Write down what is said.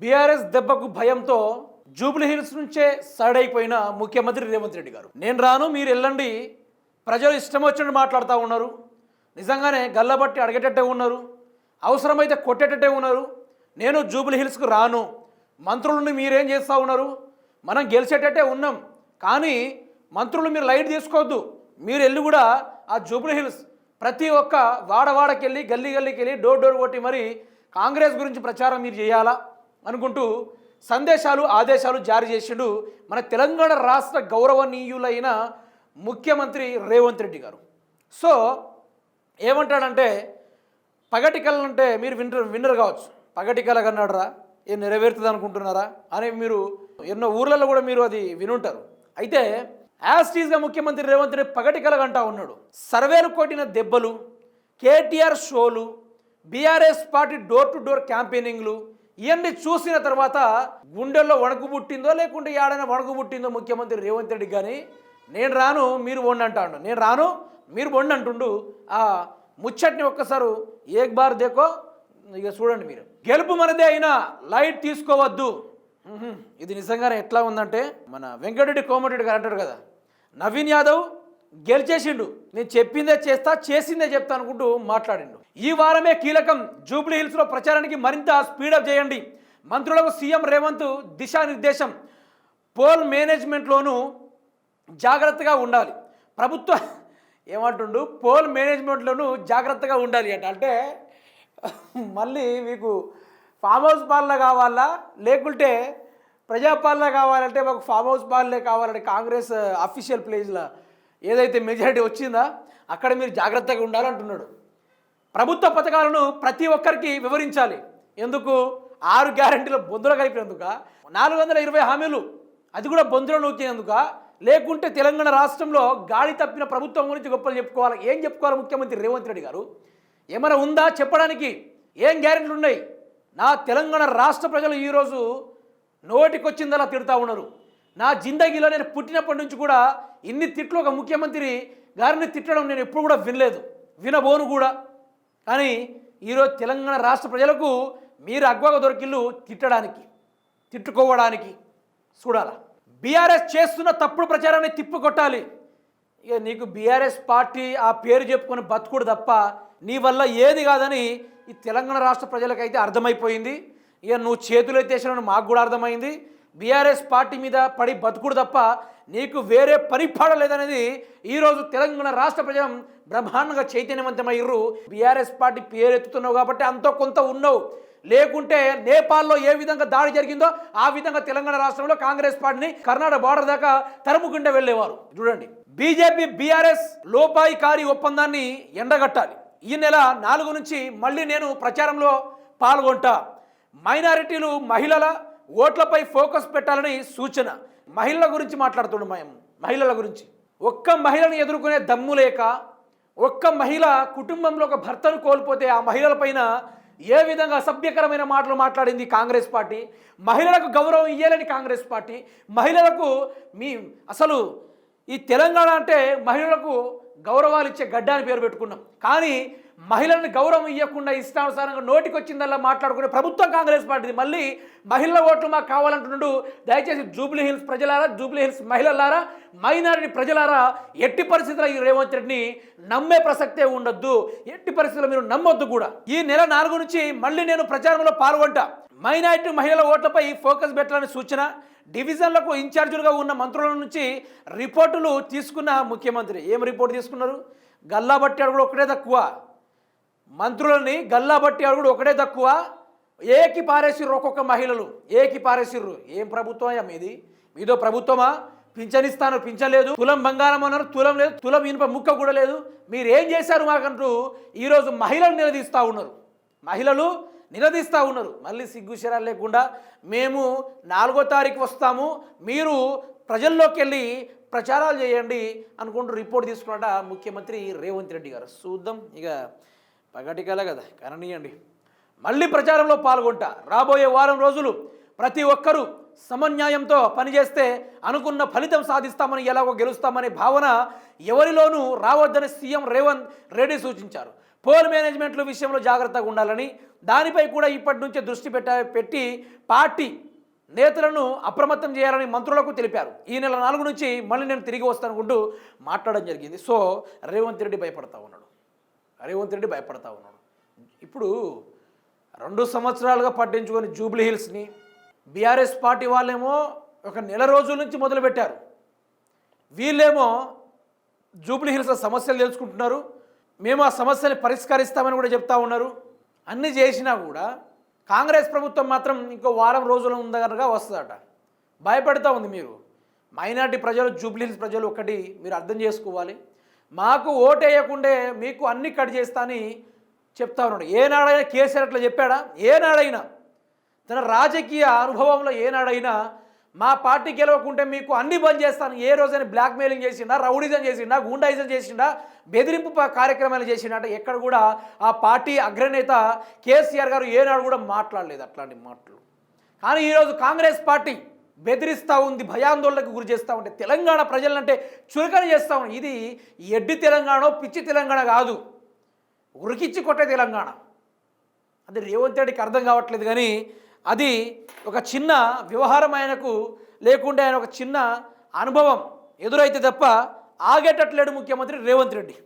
BRS దెబ్బకు భయంతో జూబ్లీహిల్స్ నుంచే సైడ్ అయిపోయిన ముఖ్యమంత్రి రేవంత్ రెడ్డి గారు. నేను రాను మీరు వెళ్ళండి ప్రజలు ఇష్టం వచ్చినట్టు మాట్లాడుతూ ఉన్నారు. నిజంగానే గల్లబట్టి అడిగేటట్టే ఉన్నారు. అవసరమైతే కొట్టేటట్టే ఉన్నారు. నేను జూబ్లీహిల్స్కు రాను. మంత్రులను మీరేం చేస్తూ ఉన్నారు? మనం గెలిచేటట్టే ఉన్నాం. కానీ మంత్రులు మీరు లైట్ తీసుకోవద్దు. మీరు వెళ్ళి కూడా ఆ జూబ్లీహిల్స్ ప్రతి ఒక్క వాడవాడకెళ్ళి గల్లీ గల్లీకి వెళ్ళి డోర్ డోర్ కొట్టి మరి కాంగ్రెస్ గురించి ప్రచారం మీరు చేయాలా? అనుకుంటూ సందేశాలు ఆదేశాలు జారీ చేసిండు మన తెలంగాణ రాష్ట్ర గౌరవనీయులైన ముఖ్యమంత్రి రేవంత్ రెడ్డి గారు. సో ఏమంటాడంటే పగటి అంటే మీరు వింటర్ విన్నర్ కావచ్చు. పగటి కళ కన్నాడరా ఏం నెరవేరుతుంది అనుకుంటున్నారా అని మీరు ఎన్నో ఊర్లలో కూడా మీరు అది వినుంటారు. అయితే యాస్టీస్గా ముఖ్యమంత్రి రేవంత్ రెడ్డి పగటి కలగంటా ఉన్నాడు. సర్వేలు కొట్టిన దెబ్బలు కేటీఆర్ షోలు BRS party door to door క్యాంపెయినింగ్లు ఇవన్నీ చూసిన తర్వాత గుండెల్లో వణుకు పుట్టిందో లేకుంటే ఏడైనా వణుకు పుట్టిందో ముఖ్యమంత్రి రేవంత్ రెడ్డి కానీ నేను రాను మీరు వండి అంటాడు. నేను రాను మీరు వండి అంటుండు. ఆ ముచ్చట్ని ఒక్కసారి ఏక్ బార్ దేకో ఇక చూడండి మీరు. గెలుపు మనదే అయినా లైట్ తీసుకోవద్దు. ఇది నిజంగానే ఎట్లా ఉందంటే మన వెంకటరెడ్డి కోమటిరెడ్డి గారు అంటాడు కదా నవీన్ యాదవ్ గెలిచేసిండు. నేను చెప్పిందే చేస్తా చేసిందే చెప్తా అనుకుంటూ మాట్లాడిండు. ఈ వారమే కీలకం జూబ్లీ హిల్స్లో ప్రచారానికి మరింత స్పీడప్ చేయండి. మంత్రులకు సీఎం రేవంత్ దిశానిర్దేశం. పోల్ మేనేజ్మెంట్లోనూ జాగ్రత్తగా ఉండాలి. ప్రభుత్వ ఏమంటుండు? పోల్ మేనేజ్మెంట్లోనూ జాగ్రత్తగా ఉండాలి అంట. అంటే మళ్ళీ మీకు ఫామ్ హౌస్ పాలన కావాలా? లేకుంటే ప్రజాపాలన కావాలంటే మాకు ఫామ్ హౌస్ పాలనే కావాలంటే కాంగ్రెస్ అఫీషియల్ ప్లేస్లో ఏదైతే మెజారిటీ వచ్చిందా అక్కడ మీరు జాగ్రత్తగా ఉండాలంటున్నాడు ప్రభుత్వ పథకాలను ప్రతి ఒక్కరికి వివరించాలి. ఎందుకు? ఆరు గ్యారంటీల బొందులు కలిపినందుక నాలుగు వందల ఇరవై హామీలు అది కూడా బొందులు నూకినందుక లేకుంటే తెలంగాణ రాష్ట్రంలో గాడి తప్పిన ప్రభుత్వం గురించి గొప్పలు చెప్పుకోవాలి. ఏం చెప్పుకోవాలి ముఖ్యమంత్రి రేవంత్ రెడ్డి గారు? ఏమైనా ఉందా చెప్పడానికి? ఏం గ్యారెంటీలు ఉన్నాయి? నా తెలంగాణ రాష్ట్ర ప్రజలు ఈరోజు నోటికొచ్చిందలా తిడతా ఉన్నారు. నా జిందగీలో నేను పుట్టినప్పటి నుంచి కూడా ఇన్ని తిట్లు ఒక ముఖ్యమంత్రి గారిని తిట్టడం నేను ఎప్పుడు కూడా వినలేదు. వినబోను కూడా. కానీ ఈరోజు తెలంగాణ రాష్ట్ర ప్రజలకు మీరు అగ్వాగ దొరికిల్లు తిట్టడానికి తిట్టుకోవడానికి చూడాలా. బీఆర్ఎస్ చేస్తున్న తప్పుడు ప్రచారాన్ని తిప్పుకొట్టాలి. ఇక నీకు బీఆర్ఎస్ పార్టీ ఆ పేరు చెప్పుకొని బతుకుడు తప్ప నీ వల్ల ఏది కాదని ఈ తెలంగాణ రాష్ట్ర ప్రజలకైతే అర్థమైపోయింది. ఇక నువ్వు చేతులు ఎత్తేసిన మాకు కూడా అర్థమైంది. బీఆర్ఎస్ పార్టీ మీద పడి బతుకుడు తప్ప నీకు వేరే పని పాడలేదనేది ఈరోజు తెలంగాణ రాష్ట్ర ప్రజలం బ్రహ్మాండంగా చైతన్యవంతమయ్యారు బీఆర్ఎస్ పార్టీ పేరు ఎత్తుతున్నావు కాబట్టి అంతో కొంత ఉన్నావు. లేకుంటే నేపాల్లో ఏ విధంగా దాడి జరిగిందో ఆ విధంగా తెలంగాణ రాష్ట్రంలో కాంగ్రెస్ పార్టీని కర్ణాటక బార్డర్ దాకా తరుముకుంటే వెళ్ళేవారు. చూడండి. బీజేపీ బీఆర్ఎస్ లోపాయికారి ఒప్పందాన్ని ఎండగట్టాలి. ఈ నెల నాలుగు నుంచి మళ్ళీ నేను ప్రచారంలో పాల్గొంటా. మైనారిటీలు మహిళల ఓట్లపై ఫోకస్ పెట్టాలని సూచన. మహిళల గురించి మాట్లాడుతుండు మేము మహిళల గురించి. ఒక్క మహిళను ఎదుర్కొనే దమ్ము లేక ఒక్క మహిళ కుటుంబంలో ఒక భర్తను కోల్పోతే ఆ మహిళలపైన ఏ విధంగా అసభ్యకరమైన మాటలు మాట్లాడింది కాంగ్రెస్ పార్టీ? మహిళలకు గౌరవం ఇయ్యాలని కాంగ్రెస్ పార్టీ. మహిళలకు మీ అసలు ఈ తెలంగాణ అంటే మహిళలకు గౌరవాలు ఇచ్చే గడ్డ అని పేరు పెట్టుకున్నాం. కానీ మహిళలను గౌరవం ఇవ్వకుండా ఇష్టానుసారంగా నోటికి వచ్చిందల్లా మాట్లాడుకునే ప్రభుత్వం కాంగ్రెస్ పార్టీది. మళ్ళీ మహిళల ఓట్లు మాకు కావాలంటున్నాడు. దయచేసి జూబ్లీ హిల్స్ ప్రజలారా జూబ్లీ హిల్స్ మహిళలారా మైనారిటీ ప్రజలారా ఎట్టి పరిస్థితుల్లో ఈ రేవంత్ రెడ్డిని నమ్మే ప్రసక్తే ఉండొద్దు. ఎట్టి పరిస్థితుల్లో మీరు నమ్మొద్దు కూడా. ఈ నెల నాలుగు నుంచి మళ్ళీ నేను ప్రచారంలో పాల్గొంటా. మైనారిటీ మహిళల ఓట్లపై ఫోకస్ పెట్టాలని సూచన డివిజన్లకు ఇన్ఛార్జీలుగా ఉన్న మంత్రుల నుంచి రిపోర్టులు తీసుకున్న ముఖ్యమంత్రి. ఏం రిపోర్ట్ తీసుకున్నారు? గల్లా బట్టాడు కూడా ఒకటే తక్కువ. మంత్రులని గల్లాబట్టి అడుగుడు ఒకటే తక్కువ. ఏకి పారేసిర్రు ఒక్కొక్క మహిళలు. ఏకి పారేసిర్రు. ఏం ప్రభుత్వం మీది? మీదో ప్రభుత్వమా? పింఛనిస్తాను పింఛలేదు తులం బంగారం అన్నారు తులం లేదు. తులం ఇనుప ముక్క కూడా లేదు. మీరు ఏం చేశారు మాకంటూ ఈరోజు మహిళలు నిలదీస్తూ ఉన్నారు. మహిళలు నిలదీస్తూ ఉన్నారు. మళ్ళీ సిగ్గుశరాలు లేకుండా మేము నాలుగో తారీఖు వస్తాము. మీరు ప్రజల్లోకి వెళ్ళి ప్రచారాలు చేయండి అనుకుంటూ రిపోర్ట్ తీసుకున్నట ముఖ్యమంత్రి రేవంత్ రెడ్డి గారు. చూద్దాం. ఇక పగటికల కదా కరణీయండి. మళ్ళీ ప్రచారంలో పాల్గొంటా. రాబోయే వారం రోజులు ప్రతి ఒక్కరూ సమన్యాయంతో పనిచేస్తే అనుకున్న ఫలితం సాధిస్తామని ఎలాగో గెలుస్తామనే భావన ఎవరిలోనూ రావద్దని సీఎం రేవంత్ రెడ్డి సూచించారు. పోల్ మేనేజ్మెంట్ల విషయంలో జాగ్రత్తగా ఉండాలని దానిపై కూడా ఇప్పటి నుంచే దృష్టి పెట్ట పెట్టి పార్టీ నేతలను అప్రమత్తం చేయాలని మంత్రులకు తెలిపారు. ఈ నెల నాలుగు నుంచి మళ్ళీ నేను తిరిగి వస్తానుకుంటూ మాట్లాడడం జరిగింది. సో రేవంత్ రెడ్డి భయపడతా ఉన్నాడు. రేవంత్ రెడ్డి భయపడతా ఉన్నాడు. ఇప్పుడు రెండు సంవత్సరాలుగా పట్టించుకొని జూబ్లీ హిల్స్ని బీఆర్ఎస్ పార్టీ వాళ్ళేమో ఒక నెల రోజుల నుంచి మొదలుపెట్టారు. వీళ్ళేమో జూబ్లీ హిల్స్ సమస్యలు తెలుసుకుంటున్నారు. మేము ఆ సమస్యని పరిష్కరిస్తామని కూడా చెప్తా ఉన్నారు. అన్నీ చేసినా కూడా కాంగ్రెస్ ప్రభుత్వం మాత్రం ఇంకో వారం రోజులు ఉందనగా వస్తుందట. భయపడతా ఉంది మీరు. మైనార్టీ ప్రజలు జూబ్లీ హిల్స్ ప్రజలు ఒకటి మీరు అర్థం చేసుకోవాలి. మాకు ఓటేయకుండే మీకు అన్ని కట్ చేస్తా అని చెప్తా ఉన్నాడు. ఏనాడైనా కేసీఆర్ అట్లా చెప్పాడా? ఏనాడైనా. తన రాజకీయ అనుభవంలో ఏనాడైనా మా పార్టీ గెలవకుంటే మీకు అన్ని బంద్ చేస్తాను. ఏ రోజైనా బ్లాక్మెయిలింగ్ చేసిండా? రౌడిజం చేసిండా? గుండాయిజం చేసిండా? బెదిరింపు కార్యక్రమాలు చేసిండా? అంటే ఎక్కడ కూడా ఆ పార్టీ అగ్రనేత కేసీఆర్ గారు ఏనాడు కూడా మాట్లాడలేదు అట్లాంటి మాటలు. కానీ ఈరోజు కాంగ్రెస్ పార్టీ బెదిరిస్తూ ఉంది భయాందోళనకు గురి చేస్తూ ఉంటే తెలంగాణ ప్రజలంటే చులకన చేస్తూ ఉంది ఇది ఎడ్డి తెలంగాణ పిచ్చి తెలంగాణ కాదు. ఉరికిచ్చి కొట్టే తెలంగాణ. అది రేవంత్ రెడ్డికి అర్థం కావట్లేదు కానీ అది ఒక చిన్న వ్యవహారం ఆయనకు లేకుండా ఆయన ఒక చిన్న అనుభవం ఎదురైతే తప్ప ఆగేటట్లేడు ముఖ్యమంత్రి రేవంత్ రెడ్డి.